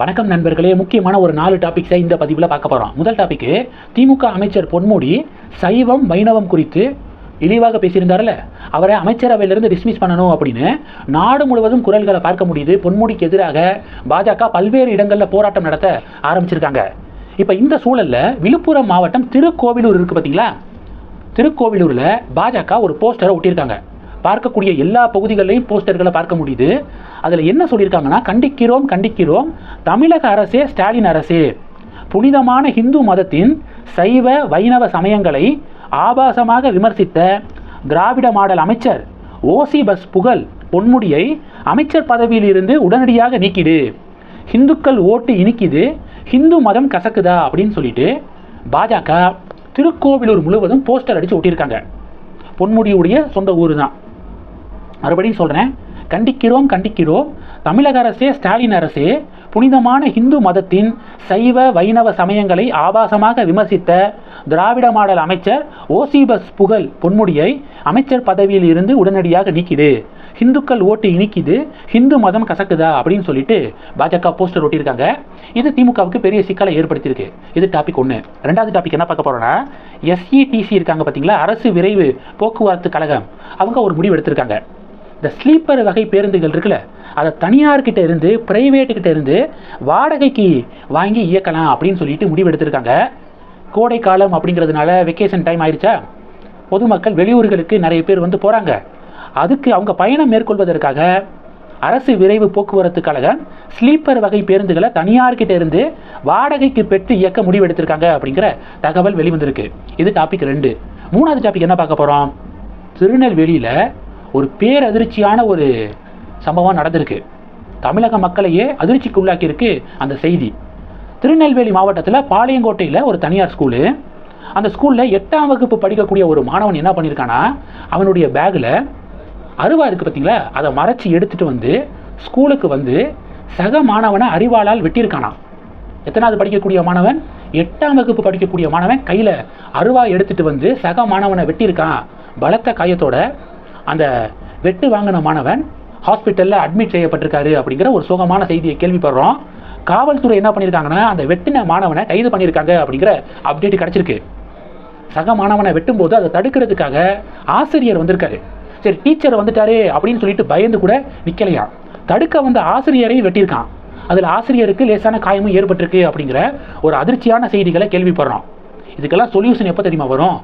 வணக்கம் நண்பர்களே. முக்கியமான ஒரு நாலு டாபிக்ஸை இந்த பதிவில் பார்க்க போகிறோம் முதல் டாபிக்கு திமுக அமைச்சர் பொன்முடி சைவம் வைணவம் குறித்து இழிவாக பேசியிருந்தார்ல. அவரை அமைச்சரவையிலிருந்து டிஸ்மிஸ் பண்ணணும் அப்படின்னு நாடு முழுவதும் குரல்களை பார்க்க முடியுது. பொன்முடிக்கு எதிராக பாஜக பல்வேறு இடங்களில் போராட்டம் நடத்த ஆரம்பிச்சிருக்காங்க. இப்போ இந்த சூழலில் விழுப்புரம் மாவட்டம் திருக்கோவிலூர் இருக்குது பார்த்தீங்களா திருக்கோவிலூரில் பாஜக ஒரு போஸ்டரை ஒட்டியிருக்காங்க. பார்க்கக்கூடிய எல்லா பகுதிகளிலையும் போஸ்டர்களை பார்க்க முடியுது. அதில் என்ன சொல்லியிருக்காங்கன்னா கண்டிக்கிறோம் கண்டிக்கிறோம் தமிழக அரசே ஸ்டாலின் அரசே புனிதமான ஹிந்து மதத்தின் சைவ வைணவ சமயங்களை ஆபாசமாக விமர்சித்த திராவிட மாடல் அமைச்சர் ஓசி பஸ் புகழ் பொன்முடியை அமைச்சர் பதவியில் இருந்து உடனடியாக நீக்கிடு. ஹிந்துக்கள் ஓட்டு இனிக்குது ஹிந்து மதம் கசக்குதா? அப்படின்னு சொல்லிட்டு பாஜக திருக்கோவிலூர் முழுவதும் போஸ்டர் அடித்து ஒட்டியிருக்காங்க. பொன்முடியுடைய சொந்த ஊர் தான் மறுபடியும் சொல்கிறேன் கண்டிக்கிறோம் கண்டிக்கிறோம். தமிழக அரசே ஸ்டாலின் அரசே புனிதமான இந்து மதத்தின் சைவ வைணவ சமயங்களை ஆபாசமாக விமர்சித்த திராவிட மாடல் அமைச்சர் ஓசிபஸ் புகழ் பொன்முடியை அமைச்சர் பதவியில் இருந்து உடனடியாக நீக்கிது ஹிந்துக்கள் ஓட்டு இனிக்குது ஹிந்து மதம் கசக்குதா அப்படின்னு சொல்லிட்டு பாஜக போஸ்டர் ஒட்டியிருக்காங்க. இது திமுகவுக்கு பெரிய சிக்கலை ஏற்படுத்தியிருக்கு. இது டாபிக் ஒன்று ரெண்டாவது டாபிக் என்ன பார்க்க போகிறோன்னா எஸ்இடிசி இருக்காங்க பார்த்தீங்களா அரசு விரைவு போக்குவரத்து கழகம். அவங்க ஒரு முடிவு எடுத்திருக்காங்க. இந்த ஸ்லீப்பர் வகை பேருந்துகள் இருக்குல்ல அதை தனியார்கிட்ட இருந்து பிரைவேட்டுக்கிட்ட இருந்து வாடகைக்கு வாங்கி இயக்கலாம் அப்படின்னு சொல்லிட்டு முடிவெடுத்திருக்காங்க கோடைக்காலம் கோடை காலம் அப்படிங்கிறதுனால வெக்கேஷன் டைம் ஆயிடுச்சா? பொதுமக்கள் வெளியூர்களுக்கு நிறைய பேர் வந்து போகிறாங்க அதுக்கு அவங்க பயணம் மேற்கொள்வதற்காக அரசு விரைவு போக்குவரத்து கழகம் ஸ்லீப்பர் வகை பேருந்துகளை தனியார்கிட்ட இருந்து வாடகைக்கு பெற்று இயக்க முடிவெடுத்திருக்காங்க அப்படிங்கிற தகவல் வெளிவந்திருக்கு. இது டாபிக் ரெண்டு. மூணாவது டாபிக் என்ன பார்க்க போகிறோம் திருநெல்வேலியில் ஒரு பேரதிர்ச்சியான ஒரு சம்பவம் நடந்திருக்கு. தமிழக மக்களையே அதிர்ச்சிக்கு உள்ளாக்கியிருக்கு அந்த செய்தி. திருநெல்வேலி மாவட்டத்தில் பாளையங்கோட்டையில் ஒரு தனியார் ஸ்கூலு. அந்த ஸ்கூலில் எட்டாம் வகுப்பு படிக்கக்கூடிய ஒரு மாணவன் என்ன பண்ணியிருக்கானா அவனுடைய பேக்கில் அருவா இருக்குது பார்த்தீங்களா அதை மறைச்சி எடுத்துகிட்டு வந்து ஸ்கூலுக்கு வந்து சக மாணவனை அறிவாளால் வெட்டியிருக்கானா. எத்தனாவது படிக்கக்கூடிய மாணவன்? எட்டாம் வகுப்பு படிக்கக்கூடிய மாணவன் கையில் அருவா எடுத்துகிட்டு வந்து சக மாணவனை வெட்டியிருக்கான். பலத்த காயத்தோட அந்த வெட்டு வாங்கின மாணவன் ஹாஸ்பிட்டலில் அட்மிட் செய்யப்பட்டிருக்காரு அப்படிங்கிற ஒரு சோகமான செய்தியை கேள்விப்படுறோம். காவல்துறை என்ன பண்ணியிருக்காங்கன்னா அந்த வெட்டின மாணவனை கைது பண்ணியிருக்காங்க அப்படிங்கிற அப்டேட் கிடச்சிருக்கு. சக மாணவனை வெட்டும்போது அதை தடுக்கிறதுக்காக ஆசிரியர் வந்திருக்காரு. சரி டீச்சர் வந்துட்டாரு அப்படின்னு சொல்லிட்டு பயந்து கூட நிற்கலையா தடுக்க வந்த ஆசிரியரையும் வெட்டியிருக்கான். அதில் ஆசிரியருக்கு லேசான காயமும் ஏற்பட்டிருக்கு அப்படிங்கிற ஒரு அதிர்ச்சியான செய்திகளை கேள்விப்படுறோம். இதுக்கெல்லாம் சொல்யூஷன் எப்போ தெரியுமா வரும்?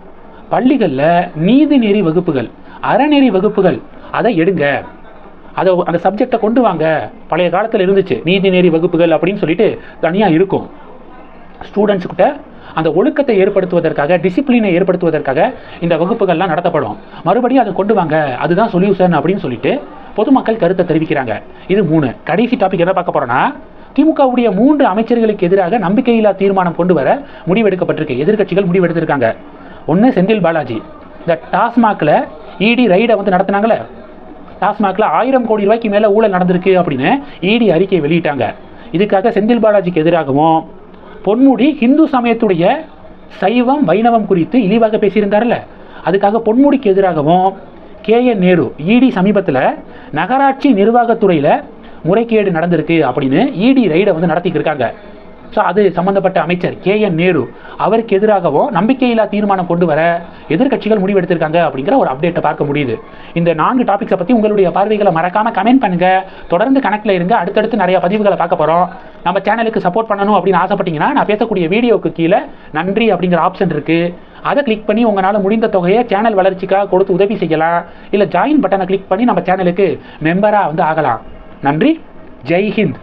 பள்ளிகளில் நீதிநெறி வகுப்புகள். அறநெறி வகுப்புகள். அதை எடுங்க. அதை அந்த சப்ஜெக்டை கொண்டு வாங்க. பழைய காலத்தில் இருந்துச்சு. நீதிநெறி வகுப்புகள் அப்படின்னு சொல்லிட்டு தனியாக இருக்கும். ஸ்டூடெண்ட்ஸ்கிட்ட அந்த ஒழுக்கத்தை ஏற்படுத்துவதற்காக டிசிப்ளினை ஏற்படுத்துவதற்காக இந்த வகுப்புகள்லாம் நடத்தப்படும். மறுபடியும் அதை கொண்டு வாங்க. அதுதான் சொல்யூஷன் அப்படின்னு சொல்லிட்டு பொதுமக்கள் கருத்தை தெரிவிக்கிறாங்க. இது மூணு. கடைசி டாபிக் என்ன பார்க்க போறோம்னா திமுகவுடைய மூன்று அமைச்சர்களுக்கு எதிராக நம்பிக்கையில்லா தீர்மானம் கொண்டு வர முடிவெடுக்கப்பட்டிருக்கு. எதிர்க்கட்சிகள் முடிவெடுத்திருக்காங்க. ஒன்று செந்தில் பாலாஜி. இந்த டாஸ்மாகில் இடி ரைடை வந்து நடத்தினாங்களே? டாஸ்மாகில் ஆயிரம் கோடி ரூபாய்க்கு மேலே ஊழல் நடந்திருக்கு அப்படின்னு இடி அறிக்கை வெளியிட்டாங்க. இதுக்காக செந்தில் பாலாஜிக்கு எதிராகவும் பொன்முடி ஹிந்து சமயத்துடைய சைவம் வைணவம் குறித்து இழிவாக பேசியிருந்தார்ல. அதுக்காக பொன்முடிக்கு எதிராகவும் கே. என். நேரு இடி சமீபத்தில் நகராட்சி நிர்வாகத்துறையில் முறைகேடு நடந்திருக்கு அப்படின்னு இடி ரைடை வந்து நடத்திக்கிருக்காங்க ஸோ அது சம்மந்தப்பட்ட அமைச்சர் கே என் நேரு அவருக்கு எதிராகவும் நம்பிக்கையில்லா தீர்மானம் கொண்டு வர எதிர்க்கட்சிகள் முடிவெடுத்திருக்காங்க அப்படிங்கிற ஒரு அப்டேட்டை பார்க்க முடியுது. இந்த நான்கு டாபிக்ஸை பற்றி உங்களுடைய பார்வைகளை மறக்காம கமெண்ட் பண்ணுங்கள் தொடர்ந்து கணக்கில் இருங்க. அடுத்தடுத்து நிறைய பதிவுகளை பார்க்க போகிறோம் நம்ம சேனலுக்கு சப்போர்ட் பண்ணணும் அப்படின்னு ஆசைப்பட்டீங்கன்னா நான் பேசக்கூடிய வீடியோவுக்கு கீழே நன்றி அப்படிங்கிற ஆப்ஷன் இருக்குது அதை கிளிக் பண்ணி உங்களால் முடிந்த தொகையை சேனல் வளர்ச்சிக்காக கொடுத்து உதவி செய்யலாம். இல்லை ஜாயின் பட்டனை கிளிக் பண்ணி நம்ம சேனலுக்கு மெம்பராக வந்து ஆகலாம். நன்றி. ஜெய் ஹிந்த்.